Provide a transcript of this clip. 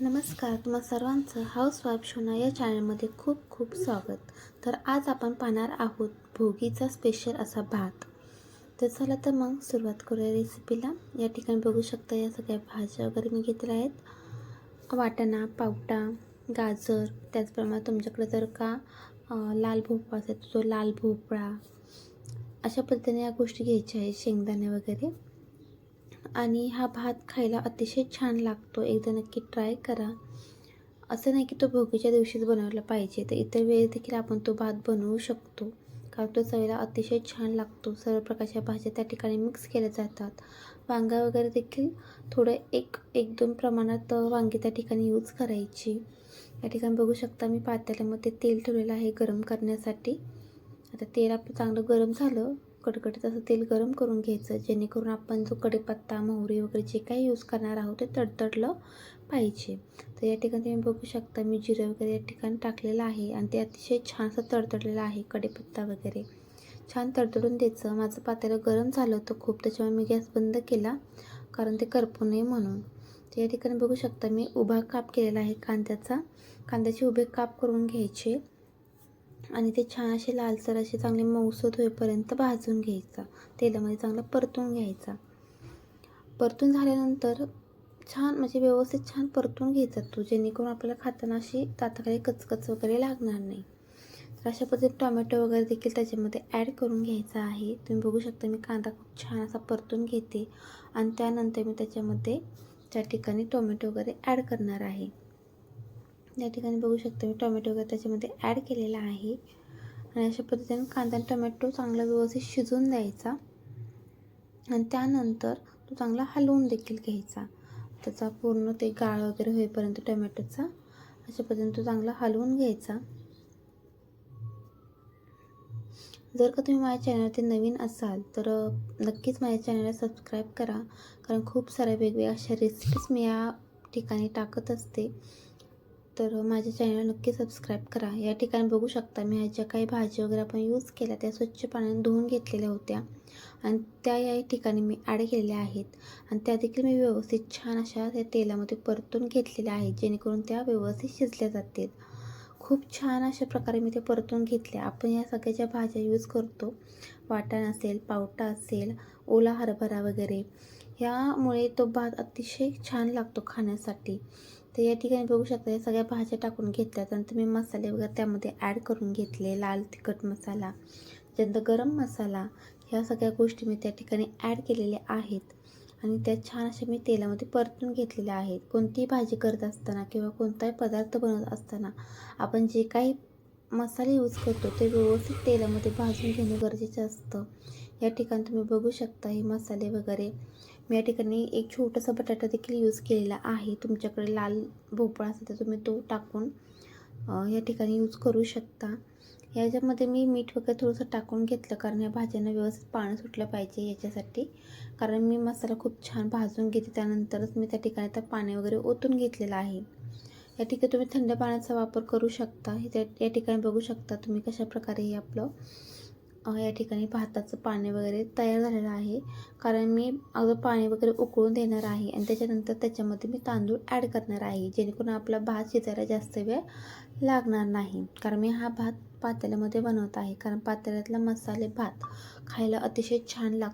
नमस्कार तुम्हा सर्वांचं हाऊस वाईफ शोना या चॅनलमध्ये खूप खूप स्वागत. तर आज आपण पाहणार आहोत भोगीचा स्पेशल असा भात. तर चला तर मग सुरुवात करूया रेसिपीला या ठिकाणी बघू शकता या सगळ्या भाज्या वगैरे मी घेतल्या आहेत. वाटाणा पावटा गाजर त्याचप्रमाणे तुमच्याकडे जर का लाल भोपळा असेल तो लाल भोपळा. अशा पद्धतीने या गोष्टी घ्यायच्या आहेत शेंगदाणे वगैरे. आणि हा भात खायला अतिशय छान लागतो. एकदा नक्की ट्राय करा. असं नाही की तो भोगीच्या दिवशीच बनवला पाहिजे. तर इतर वेळेस देखील आपण तो भात बनवू शकतो. कारण तो चवीला अतिशय छान लागतो. सर्व प्रकारच्या भाज्या त्या ठिकाणी मिक्स केल्या जातात. वांगा वगैरे देखील थोडं एक एक दोन प्रमाणात वांगी त्या ठिकाणी यूज करायची. या ठिकाणी बघू शकता मी पातेल्यामध्ये तेल ठेवलेलं आहे गरम करण्यासाठी. आता तेल आपलं चांगलं गरम झालं. कडकडीत असं तेल गरम करून घ्यायचं जेणेकरून आपण जो कढीपत्ता मोहरी वगैरे जे काही यूज करणार आहोत ते तडतडलं पाहिजे. तर या ठिकाणी तुम्ही बघू शकता मी जिरं वगैरे या ठिकाणी टाकलेलं आहे आणि ते अतिशय छान असं तडतडलेलं आहे कढीपत्ता वगैरे. छान तडतडून द्यायचं. माझं पातेलं गरम झालं होतं खूप त्याच्यामुळे मी गॅस बंद केला कारण ते करपू नये म्हणून. तर या ठिकाणी बघू शकता मी उभा काप केलेला आहे कांद्याचा. कांद्याचे उभे काप करून घ्यायचे. आणि ते छान असे लालसर असे चांगले मऊसत होईपर्यंत भाजून घ्यायचा. तेलामध्ये चांगला परतून घ्यायचा. परतून झाल्यानंतर छान म्हणजे व्यवस्थित छान परतून घ्यायचा तो जेणेकरून आपल्याला खाताना अशी तातकाळी कचकच वगैरे लागणार नाही. तर अशा पद्धतीने टोमॅटो वगैरे देखील त्याच्यामध्ये ॲड करून घ्यायचा आहे. तुम्ही बघू शकता मी कांदा खूप छान असा परतून घेते. आणि त्यानंतर मी त्याच्यामध्ये त्या ठिकाणी टोमॅटो वगैरे ॲड करणार आहे. या ठिकाणी बघू शकता मी टोमॅटो वगैरे त्याच्यामध्ये ॲड केलेला आहे. आणि अशा पद्धतीने कांदा आणि टोमॅटो चांगला व्यवस्थित शिजवून द्यायचा. आणि त्यानंतर तो चांगला हलवून देखील घ्यायचा. त्याचा पूर्ण ते गाळ वगैरे होईपर्यंत टोमॅटोचा अशा पद्धतीने तो चांगला हलवून घ्यायचा. जर का तुम्ही माझ्या चॅनलवरती नवीन असाल तर नक्कीच माझ्या चॅनलला सबस्क्राईब करा. कारण खूप साऱ्या वेगवेगळ्या अशा रेसिपीज मी या ठिकाणी टाकत असते. तर माझ्या चॅनल नक्की सबस्क्राईब करा. या ठिकाणी बघू शकता मी ह्या ज्या काही भाज्या वगैरे आपण यूज केल्या त्या स्वच्छ पाण्याने धुवून घेतलेल्या होत्या. आणि त्या या ठिकाणी मी ॲड केलेल्या आहेत. आणि त्या देखील मी व्यवस्थित छान अशा त्या तेलामध्ये परतून घेतलेल्या आहेत जेणेकरून त्या व्यवस्थित शिजल्या जातील. खूप छान अशा प्रकारे मी ते परतून घेतल्या. आपण या सगळ्या ज्या भाज्या यूज करतो वाटाण असेल पावटा असेल ओला हरभरा वगैरे ह्यामुळे तो भात अतिशय छान लागतो खाण्यासाठी. तर या ठिकाणी बघू शकता या सगळ्या भाज्या टाकून घेतल्या त्यानंतर मी मसाले वगैरे त्यामध्ये ॲड करून घेतले लाल तिखट मसाला त्यानंतर गरम मसाला ह्या सगळ्या गोष्टी मी त्या ठिकाणी ॲड केलेल्या आहेत. आणि त्या छान अशा मी तेलामध्ये परतून घेतलेल्या आहेत. कोणतीही भाजी करत असताना किंवा कोणताही पदार्थ बनवत असताना आपण जे काही मसाले यूज करतो ते व्यवस्थित तेलामध्ये भाजून घेणं गरजेचं असतं. या ठिकाणी तुम्ही बघू शकता हे मसाले वगैरे. मी या ठिकाणी एक छोटासा बटाटा देखील यूज केलेला आहे. तुमच्याकडे लाल भोपळा असेल तर तुम्ही तो टाकून या ठिकाणी यूज करू शकता. याच्यामध्ये मी मीठ वगैरे थोडंसं टाकून घेतलं कारण या भाज्यांना व्यवस्थित पाणी सुटलं पाहिजे याच्यासाठी. कारण मी मसाला खूप छान भाजून घेते त्यानंतरच मी त्या ठिकाणी आता पाणी वगैरे ओतून घेतलेलं आहे. या ठिकाणी तुम्ही थंड पाण्याचा वापर करू शकता. त्या या ठिकाणी बघू शकता तुम्ही कशा प्रकारे हे आपलं या ठिकाणी भाताचं पाणी वगैरे तयार झालेलं आहे. कारण मी अगोदर पाणी वगैरे उकळून देणार आहे आणि त्याच्यानंतर त्याच्यामध्ये मी तांदूळ ॲड करणार आहे जेणेकरून आपला भात शिजायला जास्त वेळ लागणार नाही. कारण मी हा भात पातेल्यामध्ये बनवत आहे. कारण पातेल्यातला मसाले भात खायला अतिशय छान लागतो.